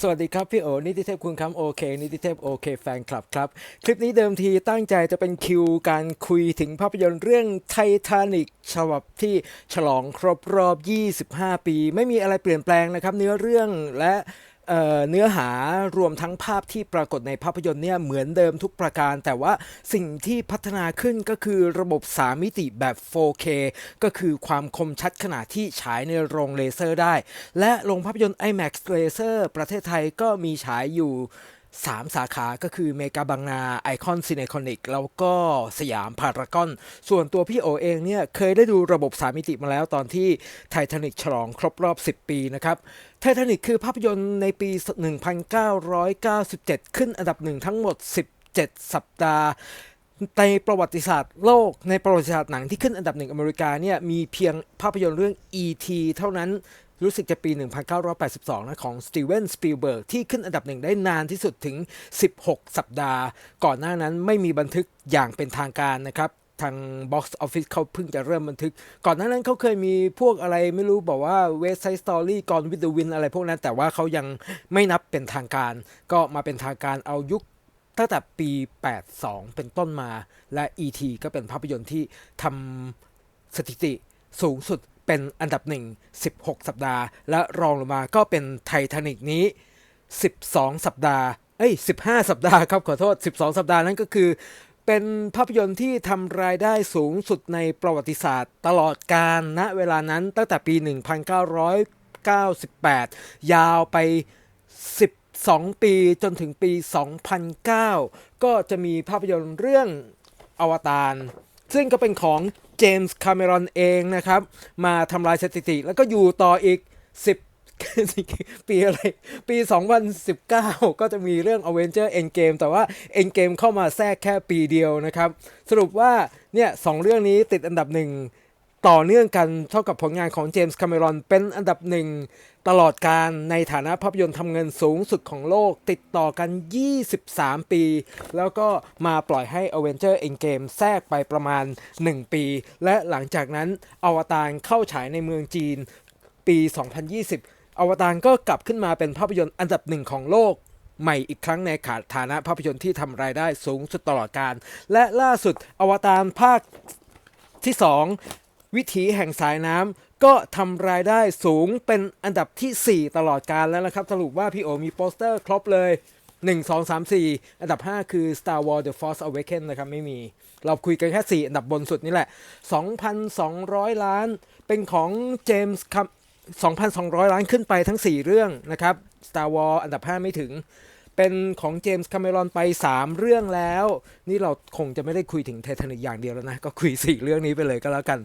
สวัสดีครับพี่โอนิติเทพคุณคำโอเคนิติเทพโอเคแฟนคลับครับ คลิปนี้เดิมทีตั้งใจจะเป็นคิวการคุยถึงภาพยนตร์เรื่องไททานิกฉบับที่ฉลองครบรอบ 25 ปี ไม่มีอะไรเปลี่ยนแปลงนะครับ เนื้อเรื่องและ เเนื้อหารวมทั้งภาพที่ปรากฏในภาพยนตร์เนี่ยเหมือนเดิมทุกประการ แต่ว่าสิ่งที่พัฒนาขึ้นก็คือระบบ 3 มิติแบบ 4K ก็คือความคมชัดขนาดที่ฉายในโรงเลเซอร์ได้ และโรงภาพยนตร์ IMAX Laser ประเทศไทยก็มีฉายอยู่ 3 สาขาก็คือเมกาบางนาไอคอนซีเนคอนิกแล้วก็สยามพารากอน ส่วนตัวพี่โอเองเนี่ย เคยได้ดูระบบสามมิติมาแล้วตอนที่ไททานิกฉลองครบรอบ 10 ปีนะครับไททานิกคือภาพยนตร์ในปี 1997 ขึ้นอันดับหนึ่งทั้งหมด 17 สัปดาห์ในประวัติศาสตร์โลกในประวัติศาสตร์หนังที่ขึ้นอันดับหนึ่งอเมริกาเนี่ยมีเพียงภาพยนตร์เรื่อง E.T. เท่านั้น รู้สึกจะปี 1982 นะของสตีเวนสปีลเบิร์กที่ขึ้นอันดับหนึ่งได้นานที่สุดถึง 16 สัปดาห์ ก่อนหน้านั้นไม่มีบันทึกอย่างเป็นทางการนะครับทาง Box Office เขาเพิ่งจะเริ่มบันทึก ก่อนหน้านั้นเขาเคยมีพวกอะไรไม่รู้บอกว่า West Side Story ก่อน With the Wind อะไรพวกนั้น แต่ว่าเขายังไม่นับเป็นทางการ ก็มาเป็นทางการเอายุคตั้งแต่ปี 82 เป็นต้นมา และ E.T. ก็เป็นภาพยนตร์ที่ทำสถิติสูงสุด เป็นอันดับหนึ่ง16 สัปดาห์ และรองลงมาก็เป็นไททานิกนี้ 12 สัปดาห์ เอ้ย 15 สัปดาห์ครับ ขอโทษ 12 สัปดาห์นั้นก็คือ เป็นภาพยนตร์ที่ทำรายได้สูงสุดในประวัติศาสตร์ ตลอดการณเวลานั้นตั้งแต่ปี 1998 ยาวไป 12 ปีจนถึงปี 2009 ก็จะมีภาพยนตร์เรื่องอวตารซึ่งก็เป็นของ เจมส์คาเมรอนเองนะครับ มาทำลายสถิติ แล้วก็อยู่ต่ออีก 10 ปีอะไร ปี 2019 ก็จะมีเรื่อง Avenger Endgame แต่ว่า Endgame เข้ามาแทรกแค่ปีเดียวนะครับ สรุปว่าเนี่ยสองเรื่องนี้ติดอันดับหนึ่ง ต่อเนื่องกันเท่ากับผลงานของเจมส์คาเมรอนเป็นอันดับหนึ่งตลอดการในฐานะภาพยนตร์ทำเงินสูงสุดของโลกติดต่อกัน 23 ปี แล้วก็มาปล่อยให้ Avenger Endgame แทรกไปประมาณ 1 ปี และหลังจากนั้นอวตารเข้าฉายในเมืองจีนปี 2020 อวตารก็กลับขึ้นมาเป็นภาพยนตร์อันดับหนึ่งของโลกใหม่อีกครั้งในฐานะภาพยนตร์ที่ทำรายได้สูงสุดตลอดการ และล่าสุดอวตารภาคที่ 2 วิถีแห่งสายน้ำก็ทำรายได้สูงเป็นอันดับทีสี่4 ตลอดการแล้วนะครับ สรุปว่าพี่โอมีโปสเตอร์ครบเลย 1 2 3 4 อันดับ 5 คือ Star Wars The Force Awakens นะครับ ไม่มี เราคุยกันแค่ 4 อันดับบนสุดนี่แหละ 2,200 ล้าน เป็นของเจมส์ครับ2,200 ล้านขึ้นไปทั้ง 4 เรื่องนะครับ Star Wars อันดับ 5 ไม่ถึง เป็นของเจมส์คาเมรอนไป 3 เรื่องแล้ว นี่เราคงจะไม่ได้คุยถึงไททานิกอย่างเดียวแล้วนะ ก็คุย 4 เรื่องนี้ไปเลยก็แล้วกัน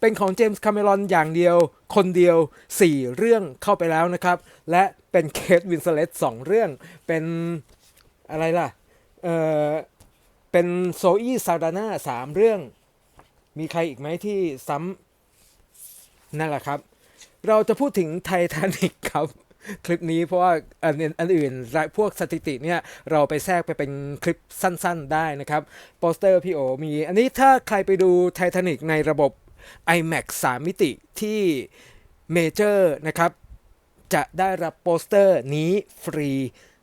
เป็นของเจมส์คาเมรอนอย่างเดียว คนเดียว 4 เรื่องเข้าไปแล้วนะครับ และเป็นเคทวินสเลต2เรื่อง เป็นอะไรล่ะ เออเป็นโซอี้ซาดาน่าสามเรื่อง มีใครอีกไหมที่ซ้ำนั่นแหละครับ เราจะพูดถึงไททานิกครับ คลิปนี้เพราะว่าอันอันอื่นพวกสถิติเนี่ยเราไปแทรกไปเป็นคลิปสั้นๆได้นะครับโปสเตอร์พี่โอมีอันนี้ถ้าใครไปดูไททานิกในระบบ IMAX 3มิติที่เมเจอร์นะครับ จะได้รับโปสเตอร์นี้ฟรี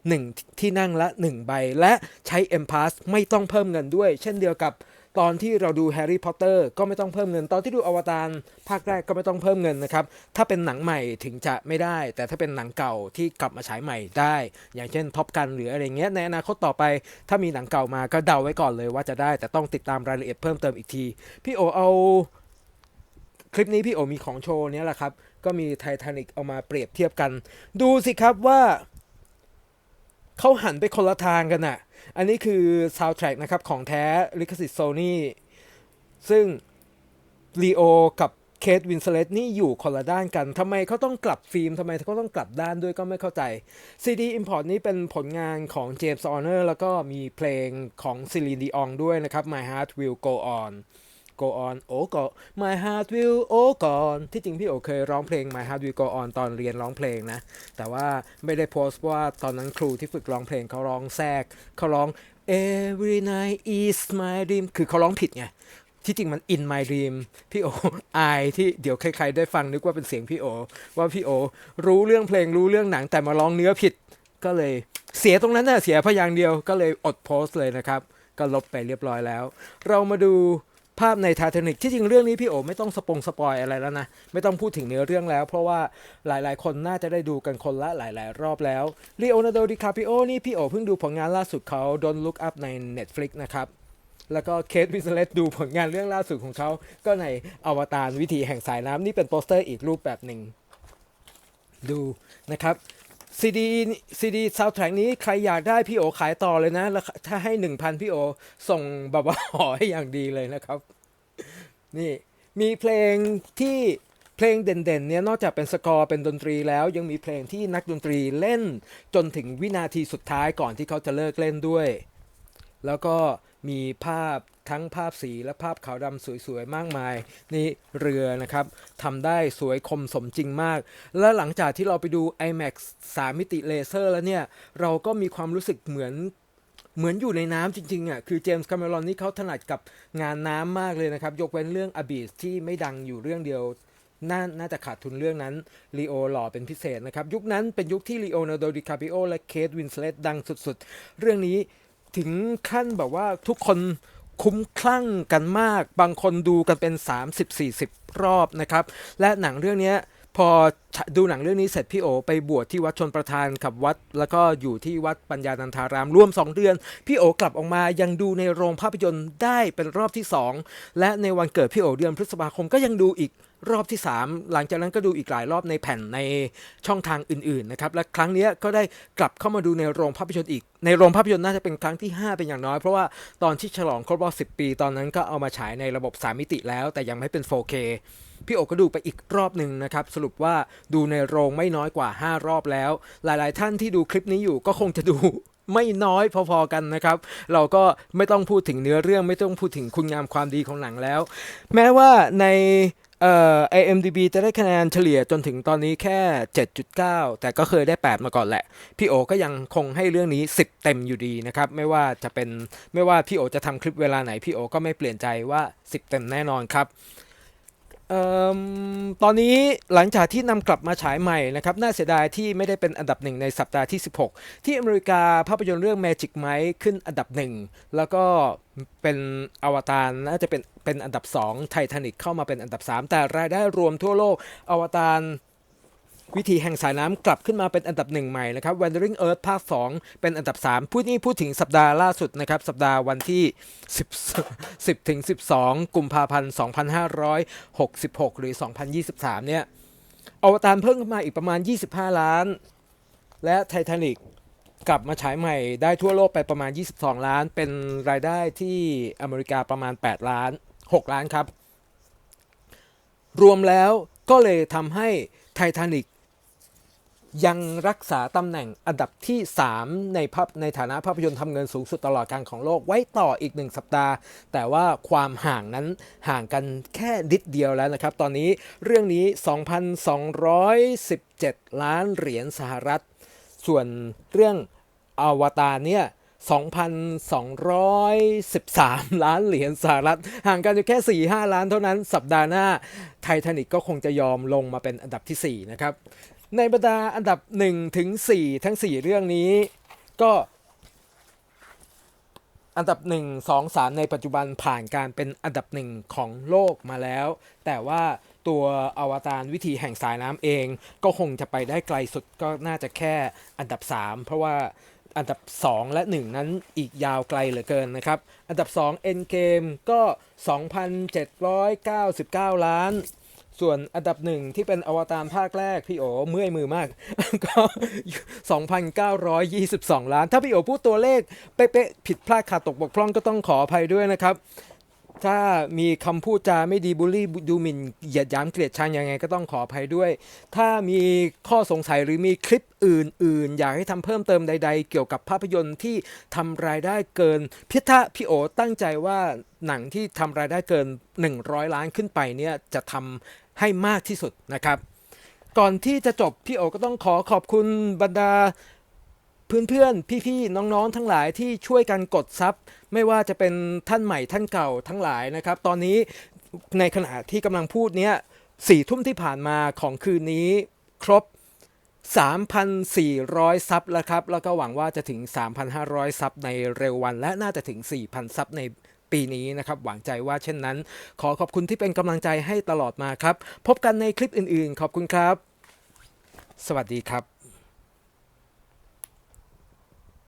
1ที่นั่งละ 1 ใบ และใช้ M Pass ไม่ต้องเพิ่มเงินด้วย เช่นเดียวกับ ตอนที่เราดูแฮร์รี่พอตเตอร์ก็ไม่ต้องเพิ่มเงิน ตอนที่ดูอวตารภาคแรกก็ไม่ต้องเพิ่มเงินนะครับ ถ้าเป็นหนังใหม่ถึงจะไม่ได้ แต่ถ้าเป็นหนังเก่าที่กลับมาฉายใหม่ได้ อย่างเช่นท็อปกันหรืออะไรเงี้ยในอนาคตต่อไป ถ้ามีหนังเก่ามาก็เดาไว้ก่อนเลยว่าจะได้ แต่ต้องติดตามรายละเอียดเพิ่มเติมอีกที พี่โอเอาคลิปนี้พี่โอมีของโชว์เนี้ยแหละครับ ก็มีไททานิกเอามาเปรียบเทียบกัน ดูสิครับว่าเขาหันไปคนละทางกันน่ะ อันนี้คือซาวด์แทร็กนะครับของแท้ลิขสิทธิ์โซนี่ซึ่งลีโอกับเคทวินสเลตนี่อยู่คนละด้านกันทำไมเขาต้องกลับฟิล์มทำไมเขาต้องกลับด้านด้วยก็ไม่เข้าใจ CD Import นี้เป็นผลงานของเจมส์ออเนอร์แล้วก็มีเพลงของซิลีนดีอองด้วยนะครับ My Heart Will Go On Go On โอ้ก็ My Heart Will Oh Gone ที่จริงพี่โอเคยร้องเพลง My Heart Will Go On ตอนเรียนร้องเพลงนะ แต่ว่าไม่ได้โพสต์ว่าตอนนั้นครูที่ฝึกร้องเพลงเขาร้องแทรกเขาร้อง Every night is my dream คือเขาร้องผิดไงที่จริงมัน in my dream พี่โออายที่เดี๋ยวใครๆได้ฟังนึกว่าเป็นเสียงพี่โอ ว่าพี่โอ รู้เรื่องเพลงรู้เรื่องหนังแต่มาร้องเนื้อผิด ก็เลยเสียตรงนั้นน่ะเสียพยางเดียวก็เลยอดโพสต์เลยนะครับ ก็ลบไปเรียบร้อยแล้ว เรามาดู ภาพในไททานิกที่จริงเรื่องนี้พี่โอไม่ต้องสปงสปอยอะไรแล้วนะ ไม่ต้องพูดถึงเนื้อเรื่องแล้ว เพราะว่าหลายๆ คนน่าจะได้ดูกันคนละหลาย ๆ รอบแล้วลีโอนาร์โดดิคาปิโอนี่พี่โอเพิ่งดูผลงานล่าสุดเขา Don't Look Up ใน Netflix นะครับแล้วก็เคทวิสเลตดูผลงานเรื่องล่าสุดของเขา ก็ในอวตารวิถีแห่งสายน้ำนี่เป็นโปสเตอร์อีกรูปแบบหนึ่ง ดูนะครับ ซีดีซีดีซาวด์แทร็กนี้ใครอยากได้พี่โอขายต่อเลยนะ แล้วถ้าให้1,000พี่โอส่งแบบว่าหอให้อย่างดีเลยนะครับ นี่มีเพลงที่เพลงเด่นๆเนี่ยนอกจากเป็นสกอร์เป็นดนตรีแล้วยังมีเพลงที่นักดนตรีเล่นจนถึงวินาทีสุดท้ายก่อนที่เขาจะเลิกเล่นด้วย แล้วก็ มีภาพทั้งภาพสีและภาพขาวดำสวยๆ มากมาย นี่เรือนะครับทำได้สวยคมสมจริงมาก และหลังจากที่เราไปดู IMAX 3 มิติเลเซอร์แล้วเนี่ย เราก็มีความรู้สึกเหมือนเหมือนอยู่ในน้ำจริงๆอะคือเจมส์คาเมรอนนี่เขาถนัดกับงานน้ำมากเลยนะครับ ยกเว้นเรื่อง Abyss ที่ไม่ดังอยู่เรื่องเดียว น่าน่าจะขาดทุนเรื่องนั้นลีโอหล่อเป็นพิเศษนะครับ ยุคนั้นเป็นยุคที่ลีโอนาร์โดดิคาปิโอและเคทวินสเลตดังสุดๆ เรื่องนี้ ถึงขั้นแบบว่าทุกคนคุ้มคลั่งกันมาก บางคนดูกันเป็น 30-40 รอบนะครับ และหนังเรื่องนี้พอดูหนังเรื่องนี้เสร็จพี่โอไปบวชที่วัดชนประทานกับวัด แล้วก็อยู่ที่วัดปัญญานันทารามร่วม 2 เดือน พี่โอกลับออกมายังดูในโรงภาพยนตร์ได้เป็นรอบที่ 2 และในวันเกิดพี่โอเดือนพฤษภาคมก็ยังดูอีก รอบที่ 3 หลังจากนั้นก็ดูอีกหลายรอบในแผ่นในช่องทางอื่นๆนะครับและครั้งนี้ก็ได้กลับเข้ามาดูในโรงภาพยนตร์อีก ในโรงภาพยนตร์น่าจะเป็นครั้งที่ 5 เป็นอย่างน้อย เพราะว่าตอนที่ฉลองครบรอบ10 ปี ตอนนั้นก็เอามาฉายในระบบ 3 มิติแล้ว แต่ยังไม่เป็น 4K พี่โอก็ดูไปอีกรอบหนึ่งนะครับ สรุปว่าดูในโรงไม่น้อยกว่า 5 รอบแล้ว หลายๆ ท่านที่ดูคลิปนี้อยู่ก็คงจะดูไม่น้อยพอๆกันนะครับ เราก็ไม่ต้องพูดถึงเนื้อเรื่องไม่ต้องพูดถึงคุณงามความดีของหนังแล้ว แม้ว่าใน เอ่อ IMDB จะได้คะแนนเฉลี่ยจนถึงตอนนี้แค่ 7.9 แต่ก็เคยได้ 8 มาก่อนแหละ พี่โอก็ยังคงให้เรื่องนี้ 10 เต็มอยู่ดีนะครับ ไม่ว่าจะเป็นไม่ว่าพี่โอจะทำคลิปเวลาไหน พี่โอก็ไม่เปลี่ยนใจว่า 10 เต็มแน่นอนครับ ตอนนี้หลังจากที่นำกลับมาฉายใหม่นะครับน่าเสียดายที่ไม่ได้เป็นอันดับหนึ่งในสัปดาห์ที่ 16 ที่อเมริกาภาพยนตร์เรื่อง Magic Mike ขึ้นอันดับหนึ่งแล้วก็เป็นอวตารน่าจะเป็นเป็นอันดับ2ไททานิกเข้ามาเป็นอันดับ 3 แต่รายได้รวมทั่วโลกอวตาร วิธีแห่งสายน้ำกลับขึ้นมาเป็นอันดับหนึ่งใหม่นะครับ Wandering Earth ภาค 2 เป็นอันดับ 3 พูดนี่พูดถึงสัปดาห์ล่าสุดนะครับ สัปดาห์วันที่ 10 10ถึง12 กุมภาพันธ์ 2566 หรือ 2023 เนี่ยอวตารเพิ่มขึ้นมาอีกประมาณ 25 ล้าน และไททานิกกลับมาฉายใหม่ได้ทั่วโลกไปประมาณ 22 ล้าน เป็นรายได้ที่อเมริกาประมาณ 8 ล้าน 6 ล้านครับ รวมแล้วก็เลยทำให้ไททานิก ยังรักษาตำแหน่งอันดับที่ 3 ในภาพในฐานะภาพยนตร์ทำเงินสูงสุดตลอดการของโลกไว้ต่ออีกหนึ่งสัปดาห์ แต่ว่าความห่างนั้นห่างกันแค่นิดเดียวแล้วนะครับ ตอนนี้เรื่องนี้ 2,217 ล้านเหรียญสหรัฐ ส่วนเรื่องอวตารเนี่ย 2,213 ล้านเหรียญสหรัฐ ห่างกันอยู่แค่ 4-5 ล้านเท่านั้นสัปดาห์หน้าไททานิกก็คงจะยอมลงมาเป็นอันดับที่ 4 นะครับ ในบรรดาอันดับ1ถึง4ทั้ง 4 เรื่องนี้ก็อันดับ 1 2 3 ในปัจจุบันผ่านการเป็นอันดับหนึ่งของโลกมาแล้ว แต่ว่าตัวอวตารวิธีแห่งสายน้ำเอง ก็คงจะไปได้ไกลสุดก็น่าจะแค่อันดับ 3 เพราะว่า อันดับ 2 และ 1 นั้นอีกยาวไกลเหลือเกินนะครับ อันดับ 2 Endgame ก็ 2,799 ล้าน ส่วนอันดับหนึ่งที่เป็นอวตารภาคแรก พี่โอเมื่อยมือมาก ก็ 2,922 ล้าน ถ้าพี่โอพูดตัวเลข เป๊ะๆผิดพลาดขาดตกบกพร่องก็ต้องขออภัยด้วยนะครับ ถ้ามีคำพูดจาไม่ดีบูลลี่ดูหมิ่นเหยียดหยามเกลียดชังยังไงก็ต้องขออภัยด้วย ถ้ามีข้อสงสัยหรือมีคลิปอื่น ๆ อยากให้ทำเพิ่มเติมใด ๆ เกี่ยวกับภาพยนตร์ที่ทำรายได้เกินพิทะพี่โอตั้งใจว่าหนังที่ทำรายได้เกิน 100 ล้านขึ้นไปเนี่ยจะทำให้มากที่สุดนะครับ ก่อนที่จะจบพี่โอก็ต้องขอขอบคุณบรรดา เพื่อนๆ พี่ๆ น้องๆ ทั้งหลายที่ช่วยกันกดซับไม่ว่าจะเป็นท่านใหม่ท่านเก่าทั้งหลายนะครับ ตอนนี้ในขณะที่กำลังพูดเนี้ยสี่ทุ่มที่ผ่านมาของคืนนี้ครบ 3,400 ซับแล้วครับ แล้วก็หวังว่าจะถึง 3,500 ซับในเร็ววัน และน่าจะถึง 4,000 ซับในปีนี้นะครับ หวังใจว่าเช่นนั้น ขอขอบคุณที่เป็นกำลังใจให้ตลอดมาครับ พบกันในคลิปอื่นๆ ขอบคุณครับ สวัสดีครับ